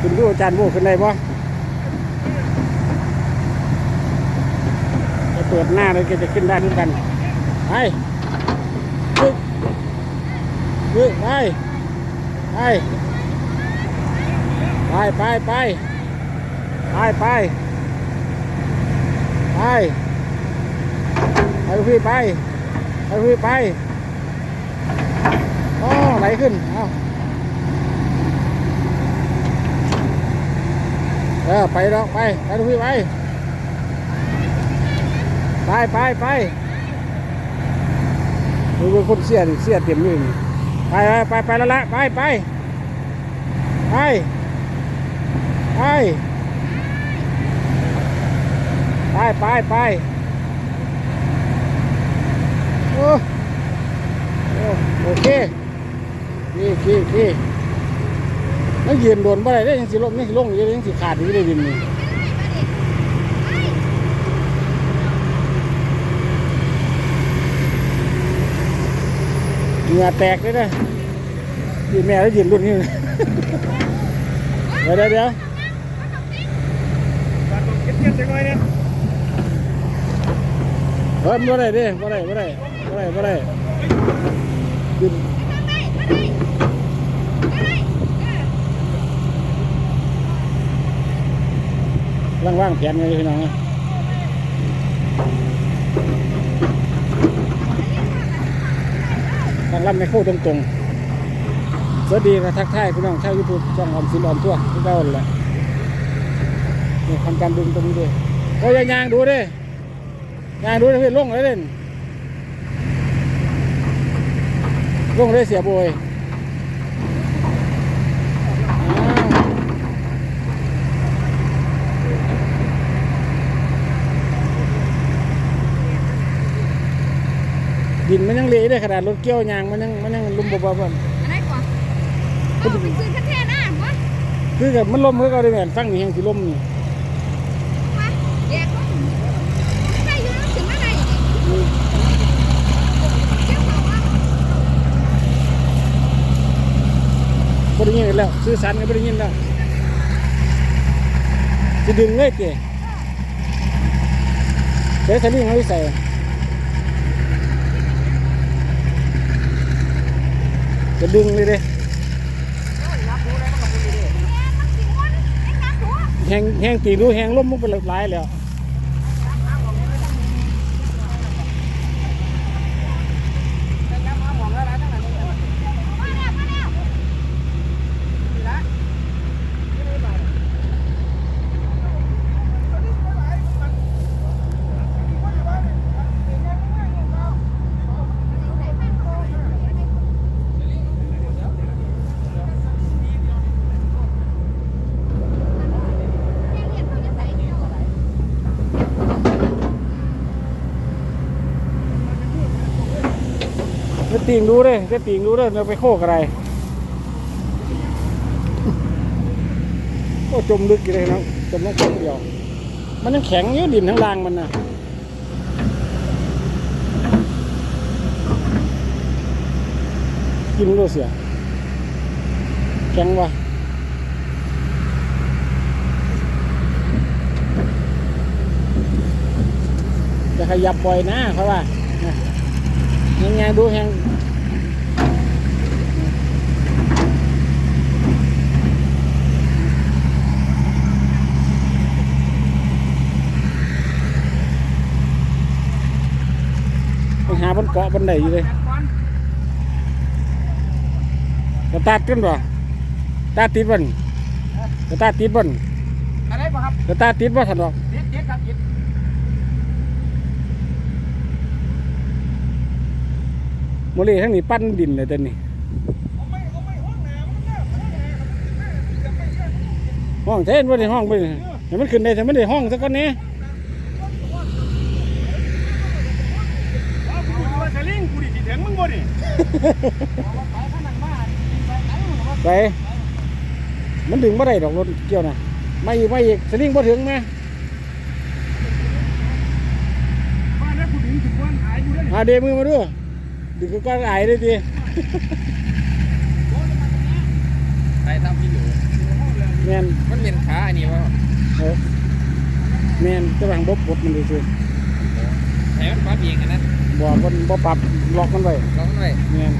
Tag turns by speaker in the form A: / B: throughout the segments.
A: คุณดูอาจารย์โบขึ้นได้ปะจะเปิดหน้าเลยก็จะขึ้นได้เหมือนกัน ไปปึ๊บปึ๊บไป ไป ไปไปไปไปไปไปไปพี่ไปไปพี่ไปอ๋อไหลขึ้น เอา ออไปแล้วไปไปทุกพี่ไปไปไปไปดูเป็นคนเสียดเสียเต็มเลยนี่ไปไปไปไปแล้วละไปไปไปไปไปไปไปโอ้โอ้โอเคดีดีดี มันยืนโดนบ่ได้เด้ยังสิลงยังสิลงยังสิขาดอยู่ได้ดินนี่เหงื่อแตกเลยนะที่แม่ได้ยืนรุ่นนี้เดี๋ยวเดี๋ยวเดี๋ยว
B: เฮ้
A: ยบ่ได้เด้บ่ได้บ่ได้บ่ได้บ่ได้ ยืนล่างว่างแผนไงพี่น้องนะทางลำในโค้ตรงๆสวัสดีนะทักทายพี่น้องชาวยูทูบช่องออมสินออมทั่วทุกเจ้าเลยนี่ทำการดึงตรงนี้ด้วยโอ้ยยางดูดิยางดูดิพี่ลงเลยเด่นลงเลยเสียโบยอ้าว ดินมันยังเละได้ขนาดรถเกี่ยวยางมันยังมันยังลุ่มบ่บ่บ่
C: อะไรก่อนเอาไปซื้อคันเทน่ะวะ
A: คือกับมันล่มคือเขาได้แม่นฟังนี่แห่งสิล่มนี่
C: มาแยกลงใส่อยู่แล้วถึงอะไรเจ้าของว่า
A: บ่ได้ยินอีกแล้วสื่อสารกันบ่ได้ยินแล้วสิดึงเลยเก๋เดี๋ยวสลิงเขาไปใส่ จะดึงเลยเด้
C: แม่มันสิวนไอ้กาหัว
A: แหงแหงตีดูแหงล่มมันเป็นหลายแล้ว จะตีงดูเลยจะตีงดูเลยเราไปโคกอะไรโอ้จมลึกอยู่เลยนะจมลงคนเดียว มันยังแข็งอยู่ดินทั้งรางมันนะกินรู้เสีย แข็งวะจะขยับปล่อยนะเขาว่าะยังไงดูแหงไปหาบนเกาะบนไหนอยู่เลยกระตาป่ะตา
B: những ngay đua hang con hà vẫn
A: có vấn đề gì đây? Người ta tiến vào. Ta tiến vần người
B: ta tiến vần người ta tiến vào thật rồi
A: โมเลทั้งนี้ปั้นดินเลยต
B: อนนี้ห้องเต้
A: นว่าได้ห้องไปแต่ม่ขึ้นเลยแต่ไม่ได้ห้องสัก
B: ก้อนนี้
A: ไปมันถึงไม่ได้ดอกรถเกี่ยวนะไม่ไม่อีกสลิงบ่ถึงไหม
B: บ้านนี้ผู้หา
A: เดมือมาด้วย ดึงก็ไอายเลยที
B: ไปทำที่อยู่เป็นขาอันนี้วะ
A: เออแม่นจะวางบบดมันซื่อ
B: แถมปั๊บเองอันนั้น
A: ๆบ่บ่บ่ปรับล็อกมันไว้
B: ลองหน่อย
A: แม่น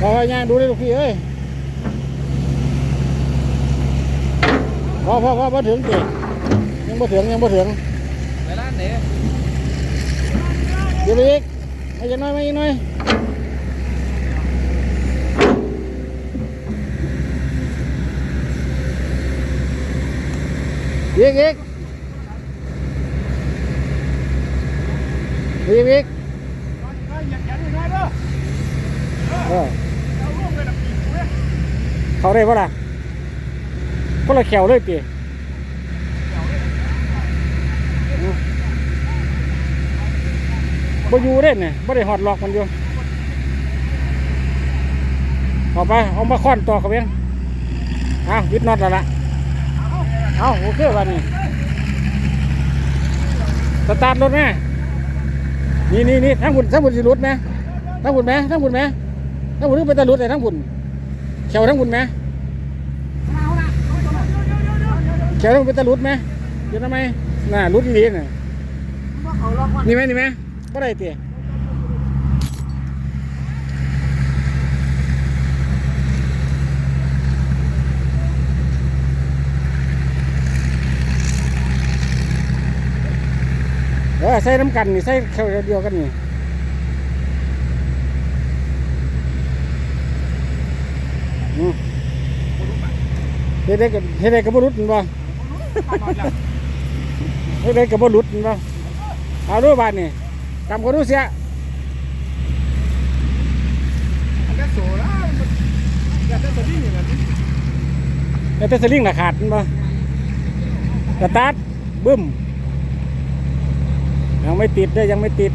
A: พอย่างดูได้ลูกพี่เอ้ยพอพอพอบ่ถึงติยัง บ่ถึงยังบ่ถึง
B: ไปร้านไหน
A: เดี๋ยวไปอีกมาอีกหน่อยมาอีกหน่อยอีกอีกอีกอีก
B: อยากยันน้อยเด้อ
A: เออ
B: เอาลูกไปดับปีกเว้ย
A: เขาได้ปะล่ะคนละแขวเลยตี บอยู่เด้เนี่ยบ่ได้หอดล็อกมันอยู่ออกไปเอามาค้อนต่อเขาเองเอาวิดน็อตแล้วล่ะเอาโอเควันนี้สตาร์ทรถแม่นี่นี่นี่ทั้งบุญทั้งบุญสิรุดไหมทั้งบุญไหมทั้งบุญไหมทั้งบุญนึกเป็นตะรุดเลยทั้งบุญแขวทั้งบุญไหมแขวทั้งบุญเป็นตะรุดไหมเดี๋ยวทำไมน่ะรุดดีๆน่ะนี่ไหมนี่ไหม ก็ได้เตี๋ยเออใส่น้ำกันนี่ใส่เข้าเดียวกันนี่อืมเฮ็ดได้กับเฮ็ดได้กับบรุษมันบ่เฮ็ดได้กับบรุษมันบ่เอาดูบ้านนี่ ตามคนดูเสีย
B: อันนั้นโซ่แล้วอยากจะสดิ้งอย่างนั้น
A: แล้วแต่สลิงน่ะขาดมันบ่สตาร์ทบึ้มยังไม่ติดเด้ยังไม่ติด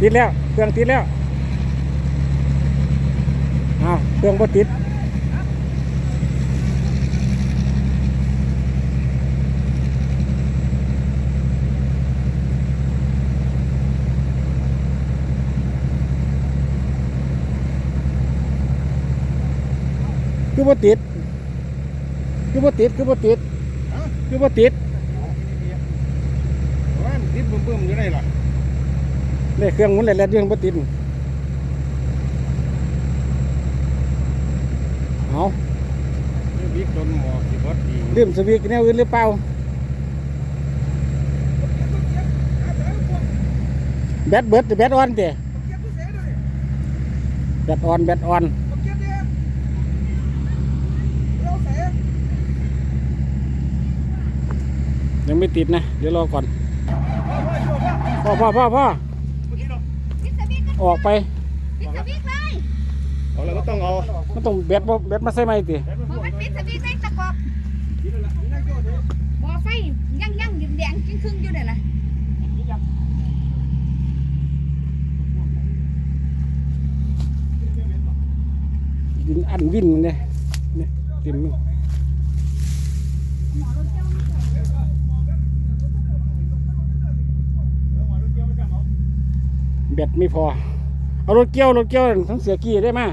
A: ติดแล้ว เครื่องติดแล้วอ้าวเครื่องบ่ติด บ่ติด คือบ่ติด คือบ่ติด คือบ่ติด
B: ว่าติดเบิ่มๆอยู่ได้หรอ
A: นี่เครื่องหมุนแล่นๆอยู่บ่ติดเอา
B: บิ๊กโดนหมอสิบดดี
A: ลืมสวิกแนวอื่นหรือเปล่าแบตเบิดหรือแบตออนเตะแบตออนแบตออน ยังไม่ติดนะ เดี๋ยวรอก่อน พ่อพ่อพ่อพ่อ
C: พิสบิก
A: ออกไป
C: พิสบิกเลย
B: เอาแล้วก็ต้องเอา
A: มันต้องแบตบ่แบตมาใส่ไหมติ
C: บอกมันพิสบิกเลยตะกอบบ่อไฟยังยังแดงๆครึ่งๆอยู่เด้อล่ะ
A: ดินอันวินมันเนี่ยเนี่ยเต็ม แบตไม่พอ เอารถเกี้ยวรถเกี้ยวทั้งเสือกี้ได้มา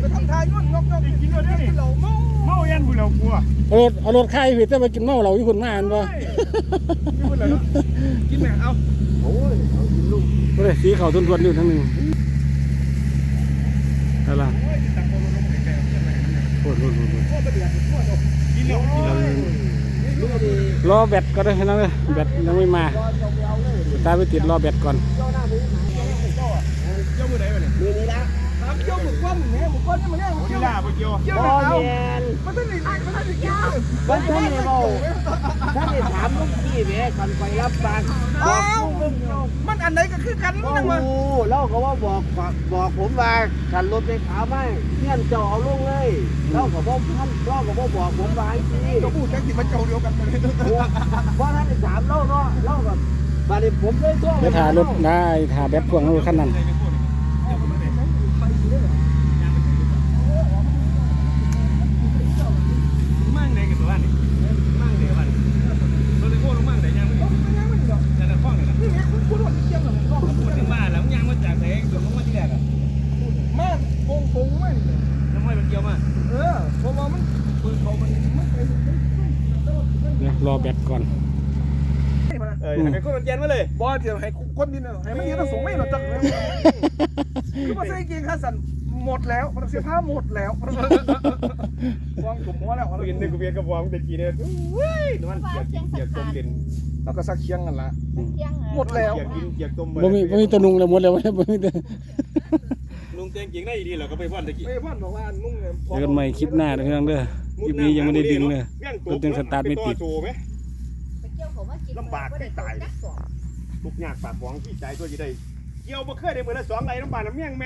B: ไปทำทายยุ่นยกยกกินด้วยนี่เหล่าเมาเมายันบุเหล่ากลัว
A: เอารถเอารถค่ายผิดแต่มากินเมาเหล้าอยู่คนมาอันบ่
B: กินบุเหล่ากินแม่เอาโอ้ยเอากินลูก
A: ก็เลยสีเขาวทวนๆอยู่ทั้งหนึ่งอะไรล่ะ
B: โอ้ยตักโคลงไปแก่กินแม่
A: โคตรโคตรโคตร
B: โคตรเดือดโคตรกินแล้วกินแล้วลูกดี
A: รอแบตก็ได้นั้นเลยแบตยังไม่มาตาไปติดรอแบตก่อน
B: เจ้ามือไหนวะเนี่ยมือนี้ละ ถามเจ้ามือก้อนเนี่ยมือก้อนนี่มันเนี่ยมือเกี่ยวมือเกี่ยวเกี่ยวเอามันต้องหนีมันต้องหนีเกี่ยว
D: มันท่านนี่เบาท่านนี่ถามลูกพี่แม่คันไปรับปากบอกลูกมึง
B: มันอันไหนก็คือกัน
D: ก็
B: นั่งมา
D: รู้เราก็ว่าบอกบอกผมว่าขันรถไปขาไม่เงี้ยนเจ้าเอาลงเลยเราก็บอกท่านเราก็บอกบอกผมว่าไอ้ที่
B: ก็พูดแค่กินมันเจ้าเดียวกันเลย
D: ว่าท่านได้ถามเราเนาะเราก็บาดนี้ผมเลยตัว
A: เดี๋ยวถ่ายรถได้ถ่ายแบตพ่วงรถคันนั้น
B: มั่งไหนกันตัวนี่มั่งไหนวันเราเลยโคตรมั่งไหนยังไม่ยังไม่หรอก
A: รอแบตก่อน
B: เออให้คนเจนมาเลยบอสเดี๋ยวให้คนนิดนึงให้มันยืนสูงไม่หรอกจังเลยคือมาใส่เกงขาสั้นหมดแล้วมันเสื้อผ้าหมดแล้ววางถุงหัวแล้ว
E: เปลี่ยนหนึ่งกูเปลี่ยนกับวางแต่กี่เดือนเว้ยมันเกียกเกียกต้มเด่น
B: แล้วก็ซักเคียงกันละ
C: เที่ยง
B: หมดแล้ว
E: เกียกกินเกียกต้ม
A: บ่มีบ่มีตัวนุงเลยหมดแล้วบ่มีแต่
E: ลุงเตียงจริงได้ดีเหรอก็ไปพ่อนตะกี้
B: ไม่พ่อนบอกว่านุ่งเนี่ย
A: เจอกันใหม่คลิปหน้าเด้อพี่น้องเด้อคลิปนี้ยังไม่ได้ดึงเลยรถยังสตาร์ทไม่ติด
E: โชว์ไหม
C: ไปเกี่ยวเขามากินจักสอง
E: ทุกอย่างปากหวังพี่ใจตัวจะได้ เกี่ยวบ่เคยได้มือละสองไรน้ำบานน้ำเมี่ยงแม่